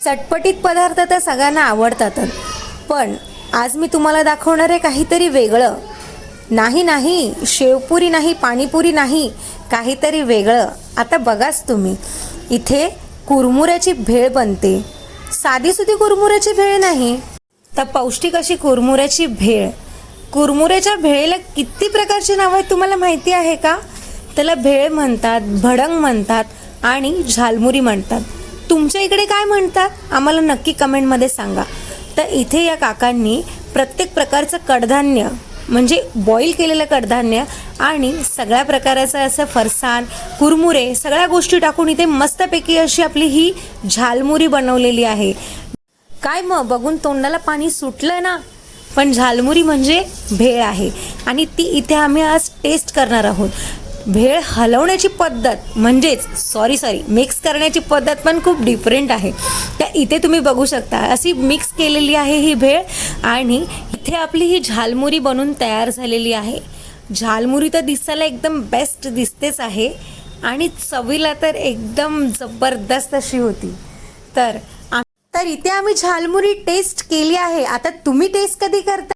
चटपटीत पदार्थ तर सगळ्यांना आवडतातच. पण आज मी तुम्हाला दाखवणार आहे काहीतरी वेगळं. नाही नाही शेवपुरी नाही पाणीपुरी नाही काहीतरी वेगळं. आता बघाच तुम्ही. इथे कुरमुऱ्याची भेळ बनते. साधीसुधी कुरमुऱ्याची भेळ नाही. तर पौष्टिक अशी कुरमुऱ्याची भेळ. कुरमुऱ्याच्या भेळेला किती प्रकारची नावं आहेत तुम्हाला माहिती आहे का? त्याला भेळ म्हणतात भडंग म्हणतात आणि झालमुरी म्हणतात. तुमच्या इकडे काय म्हणतात? आम्हाला नक्की कमेंटमध्ये सांगा. तर इथे या काकांनी प्रत्येक प्रकारचं कडधान्य म्हणजे बॉईल केलेलं कडधान्य आणि सगळ्या प्रकाराचं असं फरसाण कुरमुरे सगळ्या गोष्टी टाकून इथे मस्तपैकी अशी आपली ही झालमुरी बनवलेली आहे. काय मग? बघून तोंडाला पाणी सुटलं ना? पण झालमुरी म्हणजे भेळ आहे. आणि ती इथे आम्ही आज टेस्ट करणार आहोत. भेळ हलवण्याची पद्धत म्हणजेच सॉरी सॉरी मिक्स करण्याची पद्धत पण खूप डिफरंट आहे. त्या इथे तुम्ही बघू शकता अशी मिक्स केलेली आहे ही भेळ आणि इथे आपली ही झालमुरी बनून तयार झालेली आहे. झालमुरी तर दिसायला एकदम बेस्ट दिसतेच आहे आणि चवीला तर एकदम जबरदस्त अशी होती. तर तर इथे आम्ही झालमुरी टेस्ट केली आहे. आता तुम्ही टेस्ट कधी करता?